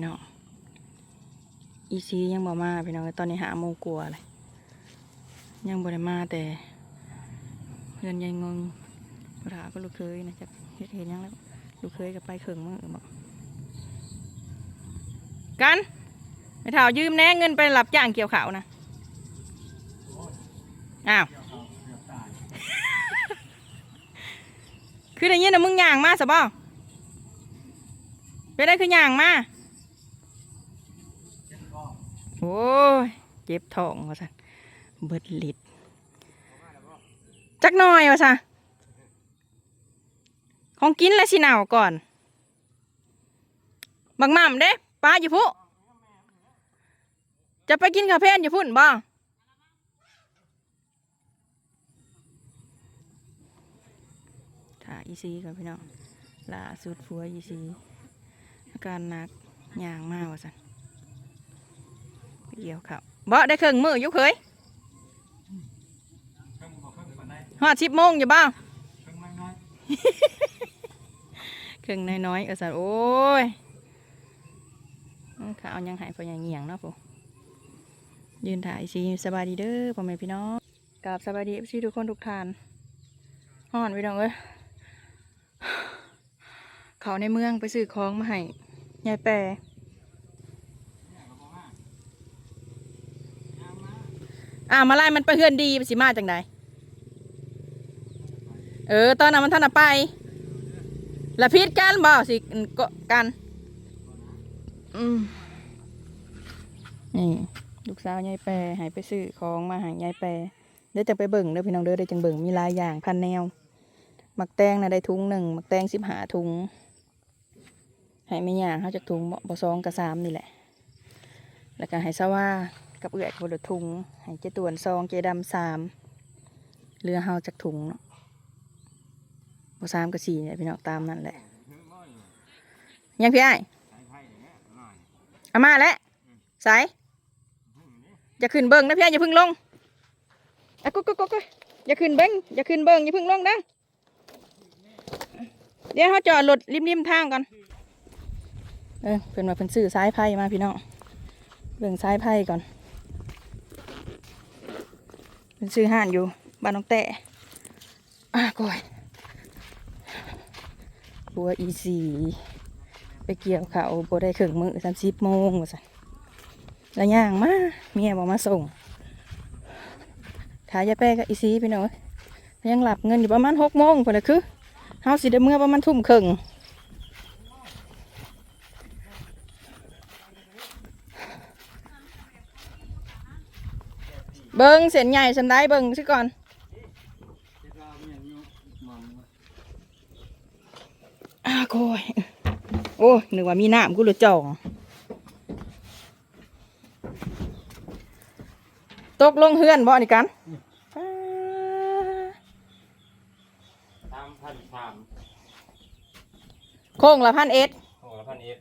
พี่น้อง อีซียังบ่มาพี่น้องตอนนี้หาโมงกลัวเลย ยังบ่ได้มาแต่เพื่อนยายงงปถาก็ลูกเคยนะจะเฮ็ดเห็นยังแล้ว ลูกเคยก็ไปเขิงมือบอกกันไปถายืมแน่เงินไปรับจ้างเกี่ยวขาวนะ อ้าว คือได้ยินนะมึงย่างมาสบอเป็นได้คือหย่างมา โอ้ย เจ็บท้องว่าซะเบิดลิดจักหน่อยว่าซะของกินแล้วสิหนาวก่อน บักหม่ำเด้ป้าอยู่พุจะไปกินข้าเพนอยู่พุ่นบ่ถ่าอีซีก่อนพี่น้องล่าสุดฟัวอีซีอาการหนักย่างมากว่าสัน เกี่ยวครับบ่ได้เครื่องมืออยุเคยฮอดสิบโมงอยู่บ้างเครื่องน้อยๆเออสันโอ้ยข้าวยังหายพอยังเงียงเนาะปุ๊ยืนถ่ายสิสบายดีเด้อพ่อแม่พี่น้องกับสบายดีพี่ทุกคนทุกท่านห่อนพี่น้องเอ้ยเขาในเมืองไปซื้อของมาให้ยายแปร อ่ามาไล่มันไปเฮือนดีมันสิมาจังใดเออ ตอนนั้นมันท่านไปละพิษกันบ่สิก็กัน อืมนี่ลูกสาวยายแปรหายไปซื้อของมาหายายแปรเดี๋ยวจะไปเบิ่งเด้อพี่น้องเด้อเดี๋ยวจังเบิ่งมีหลายอย่างพันแนวหมักแตงนะได้ถุงหนึ่งหมักแตงสิบหาถุงให้ไม่ย่างเขาจากถุงบ่บ่สองกับสามนี่แหละ แล้วก็ห้ซาว่า กับเอื้อยกับบดถุงให้เจตวนซองเจดำสามเรือเฮาจากถุงเนาะบสามกับสี่เนี่ยพี่น้องตามนั่นแหละ ยังพี่ไอ้เอามาแล้วสายอย่าขึ้นเบิ้งนะพี่ไอ้อย่าพึ่งลงอะกุ๊กกุ๊กกุ๊กอย่าขึ้นเบิ้งอย่าขึ้นเบิ้งอย่าพึ่งลงนะเดี๋ยวเขาจอดรถริมๆทางก่อนเออเพิ่นว่าเพิ่นซื้อสายไพ่มาพี่น้องเบิ่งสายไพ่ก่อน เป็นซื้อห่านอยู่บ้านน้องแต่อะก่อยบัวอีสีไปเกี่ยวเขาบัได้เครื่องมือสามสิบโมงว่าสันแล้วย่างมาเมียบอกมาส่งขายยาแป้กับอีสีพี่น้องยังหลับเงินอยู่ประมาณหกโมงพอละคือเฮาสิได้เมื่อประมาณทุ่มครึ่ง เบิ้งเส้นใหญ่สันได้เบิ้งซิก่อน อ้าโกยโอ้ยนึกว่ามีน้ำกูหรือจ่องตกลงเฮือนบ่นี่กันสามพันสามโค้งละพันเอ็ดโอ้งละพันเอ็ด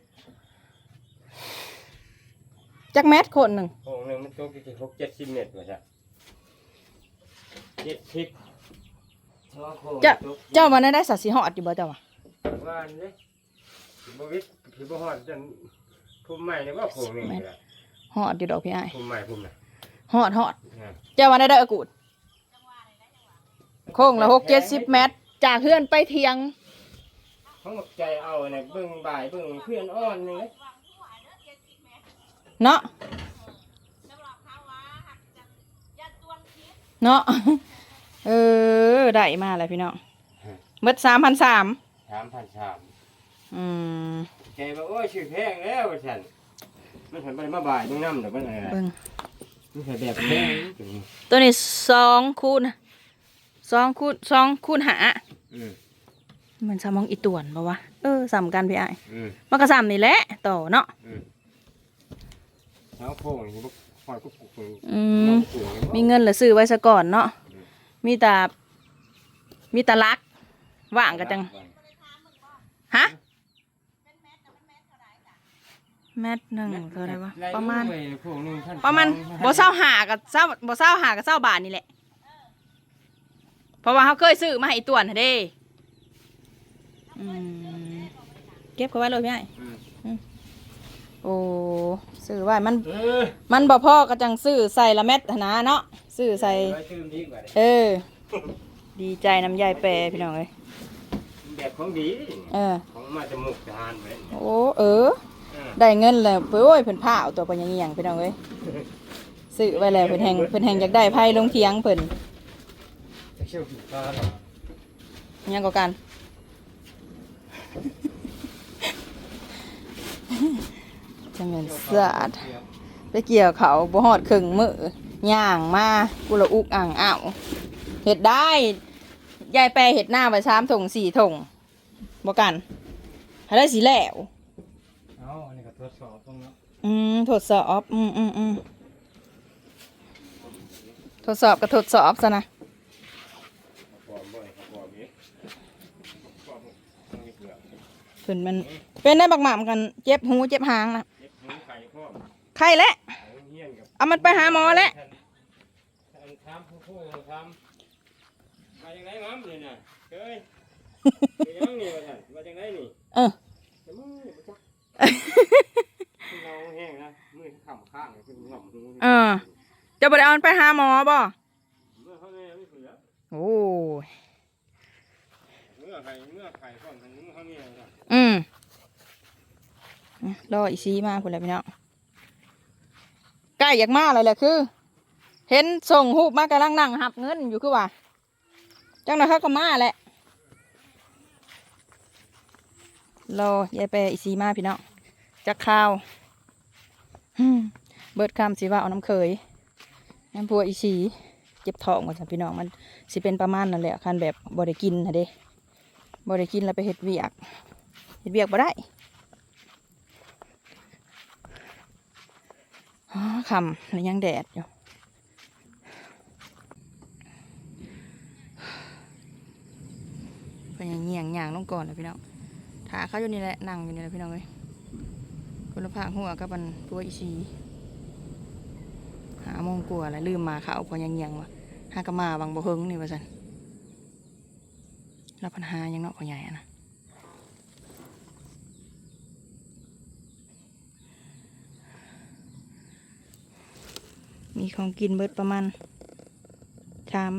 จักแมทคนหนึ่งโอ้งหนึ่งมันตกกี่หกเจ็ดสิบเมตรว่าจ้ะ เจ็ดสิบเจ้าเจ้ามันได้สัตว์สีหอดอยู่บ่เจ้าวะว่าอันนี้ถือบ่วิทย์ถือบ่ฮอดจนภูมิใหม่เนี่ยว่าภูมิหนึ่งนี่แหละหอดอยู่ดอกพี่ไอ้ายภูมิใหม่ภูมิไหนหอดหอดนะเจ้าวันได้ได้อกูดโค้งละหกเจ็ดสิบเมตร จากเฮือนไปเทียงเขาหมดใจเอาเนี่ยเบิ่งบ่ายเบิ่งเพื่อนอ่อนนี่เลยเนาะ เนาะเออได้มาแล้วพี่น้องเมื่อสามพันสามสามพันสามอืมใจว่าโอ้ยชื่อแพงแล้วว่าฉันมันเห็นไปมาบ่ายเบิ่งน้ำเดี๋ยวมันอะไรเบิ่งมันเห็นแบบแพงตัวนี้สองคูณสองคูณสองคูณหาอืมมันสมองอีต่วนปะวะเออสามกันพี่ไอ้ายอืมมันก็สามนี่แหละต่อเนาะแล้วโค้งนี่บ่ค อยก็ปลูกอืมน้องปลูกนี่บ่มีเงินเหลือซื้อไว้ซะก่อนเนาะมีแต่มีแต่ลักว่างกันจังฮะแมทหนึ่งเท่าไหรวะประมาณประมาณบ่เศร้าหากับเศร้าบ่เศร้าหากับเศร้าบาทนี่แหละ เพราะว่าเขาเคยซื้อมาให้อีต่วนหั่นเด้อืมเก็บเขาไว้เลยพี่ไอ้อืม โอ้ซื้อไว้มัน เออมันบ่พอก็จังซื้อใส่ละเม็ดหนนะเนาะซื้อใส่ ไว้ชื่อนี้กว่าเลยเออ ดีใจน้ำยายแปรพี่น้องเอ้ยแบบของดีเออ ของมาจะมุกทหารไปโอ้เออ ได้เงินแล้วเพิ่นโอ้ยเพิ่นผ้าเอาตัวไปยังเงียงพี่น้องเอ้ยซื้อไว้แล้วเพิ่นแฮงเพิ่นแฮงอยากได้ไพ่ลงเทียงเพิ่นจะเชี่ยวผีฟ้าหรอยังก็กัน จังเงินสาดไปเกี่ยวเขาบ่ฮอดครึ่งมือย่างมากูละอุกอ่างอ้าวเฮ็ดได้ยายแปรเฮ็ดหน้าไปสามถงสี่ถงบ่กันให้ได้สิแล้วเอาอันนี้ก็ทดสอบตรงนั้นอืมทดสอบอืมอืมอืมทดสอบก็ทดสอบซะนะเพิ่นมันเป็นได้บักหม่ำกันเจ็บหูเจ็บหางนะ ไข้แล้วไข่เฮี้ยนกับเอามันไปหาหมอแล้วทำผู้ผู้ทำมาจากไหนมั้มเลยน่ะเฮ้ยไปยังนี่มาสั่นมาจากไหนนี่เออจะมึงนี่บ่จักเราแห้งนะมือขำข้างเลยคือหง่อมหูเออจะบ่ได้เอามันไปหาหมอบ่เมื่อเขาเนี่ยไม่เสือโอ้ยเมื่อไข่เมื่อไข่ก่อนทางนี้เขาเนี่ยนะอืมอะรออีซีมาพุ่นแหละพี่น้องใก ล้อยากมาเลยแหละคือ เห็นส่งหูปมากำลังนั่งหับเงินอยู่คือว่าจังนะเขาก็มาแหละรอยายแปอีซีมาพี่น้องจักข้าวเบิดคำสิว่าเอาน้ำเคยน้ำพัวอีซีเจ็บท้องก่อนจ้ะพี่น้องมันสิเป็นประมาณนั่นแหละคันแบบบ่ได้กินนะเด้บ่ได้กินแล้วไปเฮ็ดเวียกเฮ็ดเวียกบ่ได้อ๋อ คำแล้วยังแดดอยู่เป็นอย่างเงียงย่างลงก่อนเลยพี่น้องถาเขาอยู่นี่แหละนั่งอยู่นี่แหละพี่น้องเอ้ยคนละภาคหัวกับมันตัวอีซีหาโมงกลัวอะไรลืมมาเขาพอยังเงียงวะหากมาบางบ่เฮงนี่ว่าสันแล้วปัญหายังเนาะพ่อใหญ่นะ มีของกินเบิดประมาณชาม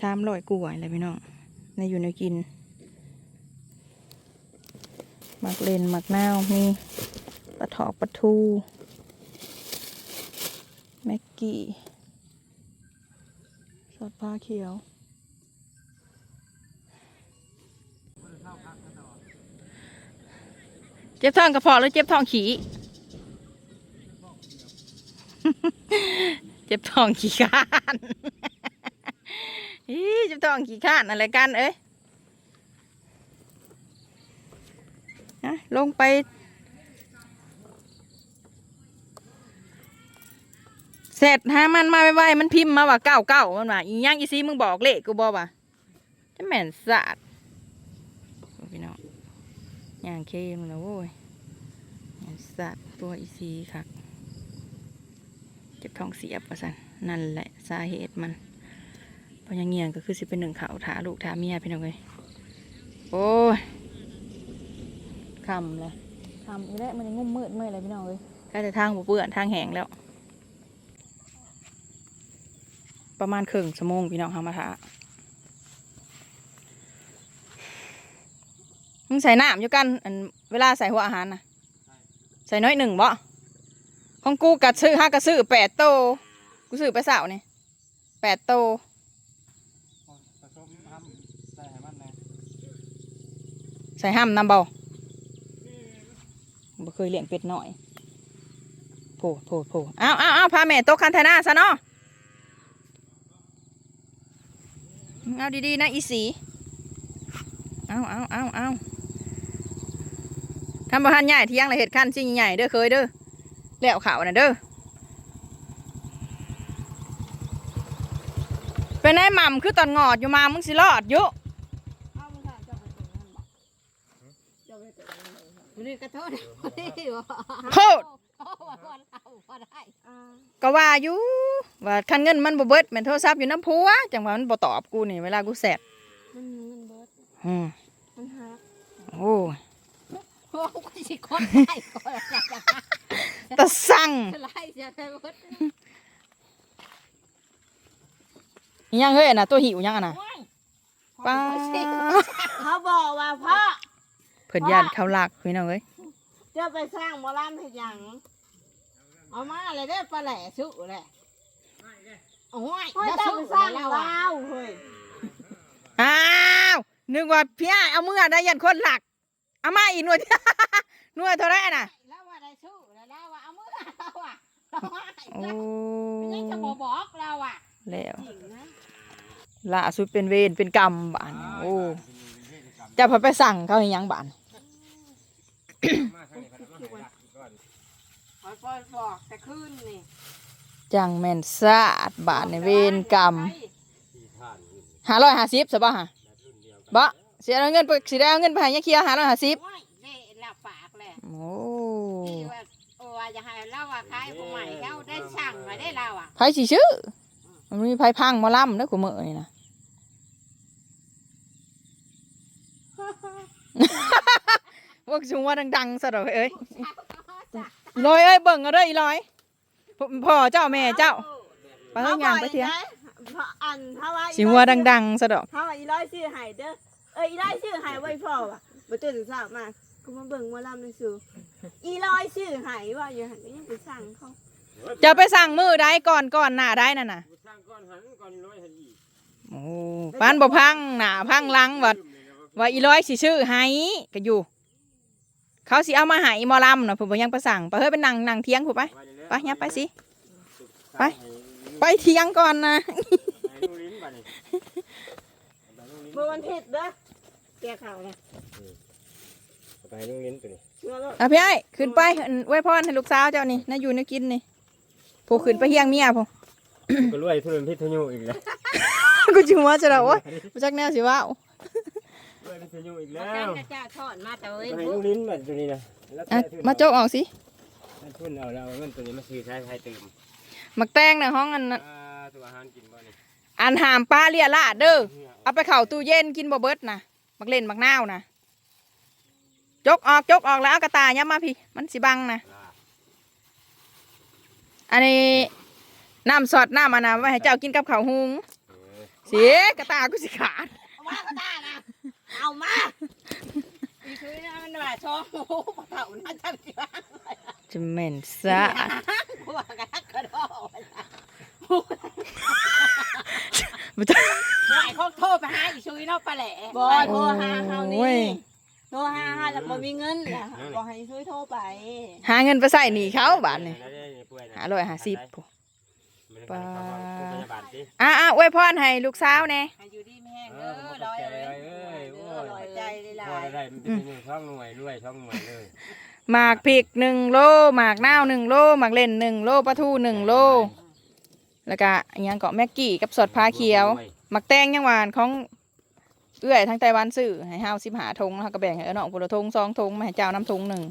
ชามร้อยกว่าอะไรพี่น้องในอยู่ในกินหมักเลนหมักนาวมีปลาถอกปลาทูแม็กกี้สอดปลาเขียวเจ็บท้องกระเพาะหรือเจ็บท้องขี่ เจ็บท้องขี้ข้านอีเจ็บท้องขี้ข้านอะไรกันเอ้ยนะลงไป เสร็จหามันมาไวๆมันพิมพ์มาว่าเก้าเก้ามันว่าอีหยังอีซีมึงบอกเลขกูบอกว่าจะแม่นสาดโอ้พี่น้องย่างเข้มแล้วโว้ยแม่นสาดตัวอีซีค่ะ เจ็บท้องเสียบว่าสันนั่นแหละสาเหตุมันเพราะยังเงียงก็คือสิเป็นหนึ่งเขาถาลูกถาเมียพี่น้องเลยโอ้ยคำเลยคำอีแล้วมันยังงุ่มมืดเมื่อยเลยพี่น้องเลยใกล้จะทางบ่เปื้อนทางแหงแล้ว ประมาณครึ่งชั่วโมงพี่น้องทางมาถามึงใส่น้ำอยู่กัน เวลาใส่หัวอาหารนะใส่น้อยหนึ่งบ่ ของกูกัดซื้อห้ากระซื้อแปดโต กูซื้อไปสาวนี่แปดโตผสมทำใส่ให้มันนะใส่ห้ามนำเบาบ่เคยเลี้ยงเป็ดหน่อยโผล่โผล่โผล่อ้าวอ้าวอ้าวพาแม่โตกคันเทน่าซะเนาะเอาดีๆนะอีสีเอาเอาเอาเอาทำประหันใหญ่เที่ยงลยเห็ดขั้นชิ้นใหญ่เด้อเคยเด้อ แล้วข่าวนะเด้อเป็นไอ้หม่ำคือตอนงอดอยู่มามึงสิรอดอยู่นี่กระโทษโคตรวันเอาพอได้ก็ว่าอยู่ว่าคันเงินมันบ่เบิดแม่นโทรศัพท์อยู่น้ำผัวจังว่ามันบ่ตอบกูนี่เวลากูแสบมันเงินเบิดอืมมันหักโอ้ โอ้อ้กูสิคนไล่ก่อนตะสั่งไล่จะไปหมดอิหยังเฮ้ยอันน่ะตัวหิวยังอันน่ะป้าเขาบอกว่าพ่อเพิ่นย่านเขาลักพี่น้องเอ้ยจะไปสร้างหมอลำให้หยังเอามาเลยได้อปลาแหล่สุแหละโอ้ยเฮ้ยแล้วต้อสู้งสร้างแล้วลอะาวเฮ้ยอ้าวนึกว่าพี่อ้ายเอามือได้ยันคนหลัก เอามาอีกหน่วย หน่วยเท่าไหรน่ะแล้วว่าได้สู้แล้วแล้วว่าเอามือเราอะเราว่าโอ้ไม่ยังจะบอกบอกเราอะแล้วจริงนะล่าสุดเป็นเวรเป็นกรรมบานโอ้จะพาไปสั่งเขาให้หยังบานมาทางนี้ครับมาให้ดักก่อนคอยปล่อยบอกแต่คืนนี่จังแม่นซาดบานในเวรกรรมที่ท่านนี่ห้าร้อยห้าสิบใช่ป่ะฮะแบบรุ่น เดียวกันบ่เสียเงินไปสิได้เอาเงินไปให้ยายเคียวห้าร้อยห้าสิบโอ้ยได้หลับปากแหละโอ้ที่ว่าโอ้ว่าจะให้เราอะขายผู้ใหม่เราได้สั่งมาได้เราอะไผสิชื่อมันมีไผพังหมาล่ำเด้อกูมื้อนี่นะ พวกชุงว่าดังๆซะดอกเอ้ยอีลอยเอ้ยเบิ่งเอาเด้ออีลอยพ่อพ่อเจ้าแม่เจ้าไปเฮ็ดหยังไปเถียงเพราะอันถ้าว่าสิหัวดังๆซะดอกถ้าว่าอีร้อยชื่อไห้เด้อเอ้ยอีร้อยชื่อไห้ไว้พ่อว่ะบ่ตื่นสาวมาก็มาเบิ่งหมอลำในสู่อีร้อยชื่อไห้ว่าอยู่หันก็ยังไปสั่งเขาจะไปสั่งมือได้ก่อนก่อนหน้าได้นั่นน่ะกูสร้างก้อนหันก้อนร้อยหันอีกโอ้ปานบ่พังหน้าพังหลังว่าว่าอีร้อยสิชื่อให้ก็อยู่ เขาสิเอามาให้หมอลำน่ะผมบ่ยังไปสั่งไปเฮ้ยไปนั่งนั่งเถียงผู้ไปไปยับไปสิ ไป ไปเถียงก่อนนะ ไป เมื่อวันผิดเด้อแกข่าวเลยไปลูกลิ้นตัวนี้เมื่อรถอะพี่ไอ้ขึ้นไปอั่นไว้พรให้ลูกสาวเจ้านี่น่าอยู่น่ากินนี่ผู้ขึ้นไปเฮียงเมียผู้ ก็รวยทุเรศพิษทุยุอีกแล้วกูจิว่าจะได้โอ้ยบ่จักแนวสิว่ารวยพิษทุยุอีกแล้แล้ววเจ้าทอดมาแต่เว้ยไปลูกลิ้นแบบตัวนี้นะแล้วอะแต่ทุนมาโจกออกสิเอาทุนเอาแล้วเอาเงินตัวนี้มาซื้อใช้ใช้เติมมักแตงในห้องอันนั้นอ่าตัวอาหารกินบ่นี่ อันหามปลาเลียลาดเด้อเอาไปเข้าตู้เย็นกินบ่เบิดนะมักเล่นมักนาวนะจกออกจกออกแล้วเอากระตายยับมาพี่ มันสิบังนะอันนี้น้ำสดน้ำอันน่ะไว้ให้เจ้ากินกับข้าวหุงเออเสียกระตากูสิขาดเอามาก็ได้นะเอามาอีคือนะมันว่าช่องโอ้โหเต่าน่าจะดีว่าจะเหม็นซะ หัวกระทักกระโดดบ่ต้องหลายเขาโทรไปหาอีชุยเนาะปลาแหล่บอโทรหาเขาโอ้ยนี่โทรหาหาแล้วบ่มีเงินน่ะบอกให้ช่วยโทรไปหาเงินไปใส่หนีเขาบาทนี่แล้วได้ป่วยนะหาร้อยหาสิบปลาพยาบาลสิอะอะอวยพรให้ลูกสาวแน่ให้อยู่ดีไม่แห้งเอเด้ออบ่ลตกอยใจเอาเลไว้ยเอ้ยโอ้ลอยยใจเลยพอลายได้มันเป็นช่องหน่วยรวยช่องหน่วยเลยหมากพริกหนึ่งโลหมากนาวหนึ่งโลหมากเล่นหนึ่งโลปลาทูหนึ่งโล แล้วก็อันยังเกาะแม็กกี้กับสดพาเขียวหมักแตงยังหวานของเอื้อยทางไต้หวันซื้อให้เฮาสิบหาทงแล้วก็แบ่งให้เอาน้องปุระทงสองทงมาให้เจ้าน้ำทงหนึ่ง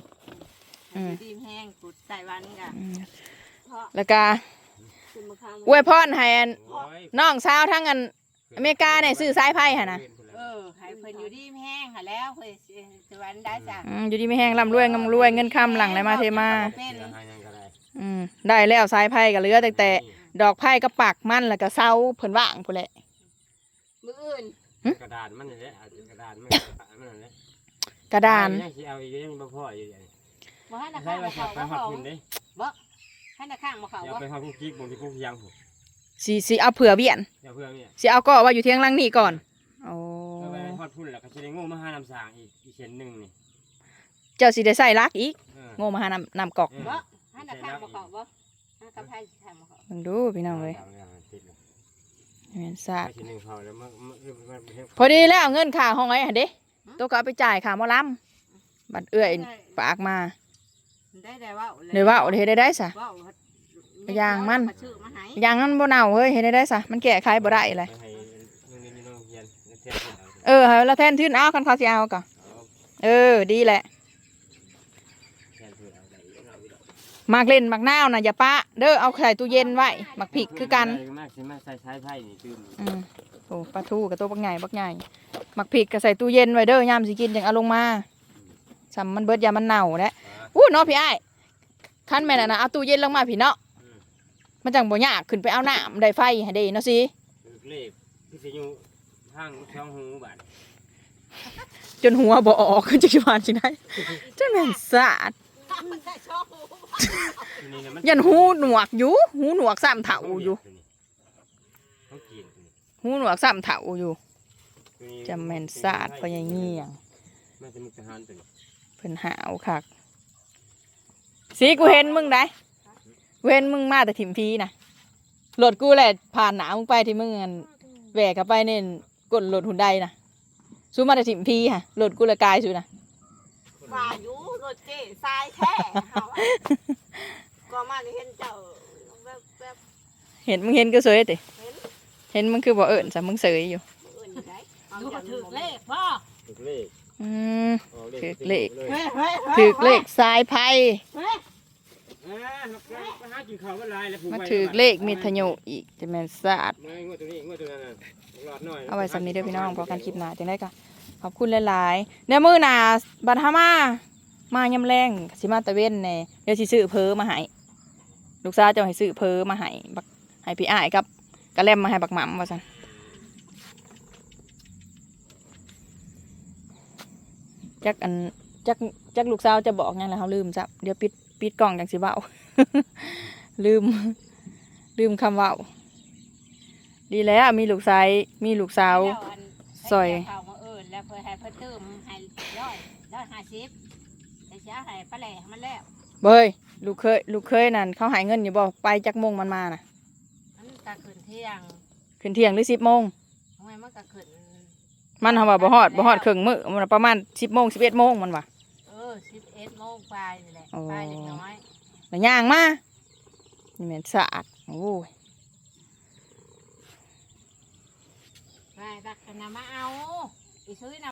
อืมดีแห้งกุดใส่วันกันอืมแล้วก็คุณมาค้างอวยพรให้อันโอ้ยน้องสาวทั้งอันอเมริกาเนี่ยซื้อสายไพ่หั่นนะเออให้เพิ่นอยู่ดีไม่แห้งค่ะแล้วเพิ่นสิวันได้จ้ะอืมอยู่ดีไม่แห้งร่ำรวยงำรวยเงินคำหลังไหลมาเทมา เป็นเดี๋ยวหายังก็ได้อืมได้แล้วสายไพ่ก็เหลือแต่แต่ ดอกไพ่ก็ปักมันแล้วก็เสาเพิ่นว่างพุ่นแหละมืออื่นกระดาษมันนี่แหละอาจจะกระดาษมันมันนั่นแหละกระดานยังสิเอาอีกยังบ่พออยู่อย่างบ่ให้นะใช่ข้างว่ามาจะเขาไปบ่ฮอดเขาคุณเด้ให้นะข้างมาเขาอย่าบ่ไปฮอดคุกกิ๊กบ่ที่คุกยังผมสิสิเอาเผื่อเบี้ยนอย่าเพื่อนเนี่ยสิเอาก็ว่าอยู่เที่ยงหลังนี่ก่อนโอ้เอาไปฮอดพุ่นแล้วก็สิได้งูมาหาน้ำสางอีกอีกเช่นหนึงนี่เจ้าสิได้ใส่รักอีกเออ โง่มาหานำนำกอก บ่ให้นะข้างมาเขาบ่ให้กับไผสิข้างมาเขา มึงดูพี่น้องเลยติดเลยแม่นซาดไปเช่นหนึงเขาแล้วมันมันมันมันพอดีแล้วเอาเงินค่าห้องไอ้หั่นเด้ตัวก็เอาไปจ่ายค่าหมอลำบัดเอื้อยฝากมาได้ได้ว่าเดี๋ยวว่าเอาเฮ็ดได้ได้ซะว่าอย่างมันชื่อมาให้อย่างนั้นบ่เน่าเฮ้ยเฮ็ดได้ได้ซะมันแก้ไขบ่ได้เลยไปให้โรงเรียนนี่โรงเรียนเทียบกันเอาเออให้ละแทนทื่นเอาคันเขาสิเอาก็เอาเออดีแหละ แทนเพื่อนเอาได้เอาอีกแล้ว มากเล่นมักนาวน่ะอย่าปะเด้อเอาใส่ตู้เย็นไว้มักพริกคือกันมากสิมาใส่ใช้ไผ่นี่ตื่นอืมโอ้ปลาทูกับตัวบักใหญ่บักใหญ่มักพริกก็ใส่ตู้เย็นไว้เด้อยามสิกินจังเอาลงมาสซ้ำมันเบิดยามันเน่าแล้วอู้เนาะพี่อ้ายคันแม่นน่ะนะเอาตู้เย็นลงมาพี่เนาะมันจังบ่ยากขึ้นไปเอาน้ำได้ไฟให้ได้เนาะสิเลขพิษณุทางช่องหูบาดจนหัวบ่ออกขึ้นจักรวาลสิได้จังแม่นสาดมั นได้ชอบนี่นะมันยันหูหนวกอยู่หูหนวกซ้ำเถาอยู่เขากินหูหนวกซ้ำเถาอยู่จำแม่นสาดพอยังเงี้ยงแม่จะมุกทหารเป็นเพิ่นหาวคักสีกูเห็นมึงได้กูเห็นมึงมาแต่ถิ่มพีนะรถกูแหละผ่านหนามึงไปที่มึงอันแหวกเข้าไปเนี่ยกดรถหุ่นใดนะสู้มาแต่ถิ่มพีค่ะรถกูละกายสู้นะ ว่าอยู่ร ถเจ๊ทรายแท้เฮาอะก็มาได้เห็นเจ้าแบบแบบเห็นมึงเห็นก็เสยติเห็นมึงคือบ่เอิญสะมึงเสยอยู่อื่นอยู่ได้เอาดูอก็ย่างถือเลขพ่อถูกเลขอืม ออกถูกเลขเลยเฮ้ยเฮ้ยฮ้ยถือเลขสายไพ่เฮ้ยอ่าไปหากินข้าวมันลายแล้วมาถือเลขมิทยุอีกจะแม่นสาด ไม่งวดตัวนี้งวดตัวนั้นน่ะหลอดหน่อยเอาไว้สำนี้เด้อพี่น้องพอกันคลิปหน้าจังได้ก็ขอบคุณหลายๆเดี๋ยวมื้อหน้าบัดหามา มายำแรงสิมาตะเวนแน่เดี๋ยวสิซื้อเพอมาให้ลูกสาวจะให้ซื้อเพอมาให้บักให้พี่อ้ายกับกระแลมมาให้บักหม่ำว่าซั่นจักอันจักจักลูกสาวจะบอกหยังแล้วเฮาลืมจ้ะเดี๋ยวปิดปิดกล่องจังสิเว้าลืม ลืมคำเว้าดีแล้วมีลูกชายมีลูกสาวซอยเขามาเอิญแล้วเพื่อให้เพิ่นเติมให้ร้อยร้อยห้าสิบ แต่เสียให้ปลาแหล่มันแล้วเบยลูกเคยลูกเคยนั่นเขาใหายเงินอยู่บ่ไปจักโมงมันมาน่ะมันก็ขึ้นเที่ยงขึ้นเที่ยงหรือสิบโมงทำไมมันก็ขึ้นมันเขาว่าบ่ฮอดบ่ฮอดครึ่งมื้อมันประมาณสิบโมงสิบเอ็ดโมงมันว่ะเออสิบเอ็ดโมงไปนี่แหละอ๋อไปเล็กน้อยแล้วย่างมานี่แม่นสะอาดโอ้ยไปตักกันนะมาเอาอีซื้อนะ